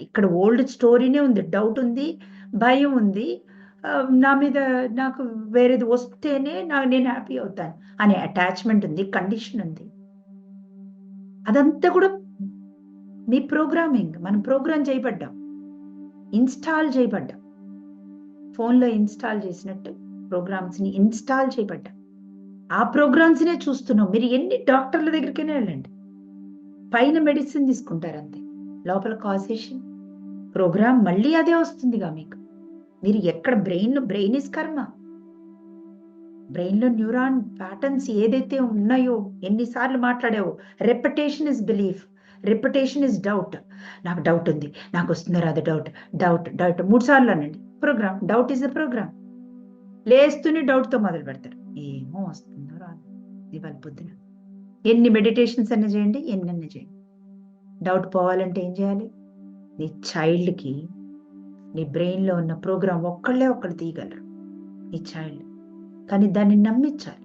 ఇక్కడ ఓల్డ్ స్టోరీనే ఉంది. డౌట్ ఉంది. భయం ఉంది. నా మీద నాకు వేరేది వస్తేనే నా నేను హ్యాపీ అవుతాను అనే అటాచ్‌మెంట్ ఉంది. కండిషన్ ఉంది. అదంతా కూడా మీ ప్రోగ్రామింగ్. మనం ప్రోగ్రామ్ చేయబడ్డాం. ఇన్‌స్టాల్ చేయబడ్డాం. ఫోన్‌లో ఇన్‌స్టాల్ చేసినట్టు ప్రోగ్రామ్స్‌ని ఇన్‌స్టాల్ చేయబడ్డాం. ఆ ప్రోగ్రామ్స్‌నే చూస్తున్నాం. మీరు ఎన్ని డాక్టర్ల దగ్గరికైనా వెళ్ళండి. పైన మెడిసిన్ తీసుకుంటారంతే. లోపల కాజేషన్. ప్రోగ్రామ్ మళ్ళీ అదే వస్తుందిగా మీకు. మీరు ఎక్కడ బ్రెయిన్ బ్రెయిన్ ఈస్ కర్మ. బ్రెయిన్‌లో న్యూరాన్ ప్యాటర్న్స్ ఏదైతే ఉన్నాయో ఎన్నిసార్లు మాట్లాడావో repetition is belief. Reputation is doubt. నాకు డౌట్ ఉంది. నాకు వస్తుందో రాదో డౌట్. డౌట్, డౌట్ మూడు సార్లు అనండి. Program. Doubt is the program. లేస్తూనే డౌట్‌తో మొదలు పెడతారు ఏమో వస్తుందో రాదు ఇవాళ పొద్దున. ఎన్ని మెడిటేషన్స్ అన్నీ చేయండి. ఎన్ని చేయండి. డౌట్ పోవాలంటే ఏం చేయాలి? నీ చైల్డ్‌కి నీ బ్రెయిన్‌లో ఉన్న ప్రోగ్రామ్ ఒక్కళ్ళే ఒక్కళ్ళు తీయగలరు. నీ చైల్డ్. కానీ దాన్ని నమ్మించాలి.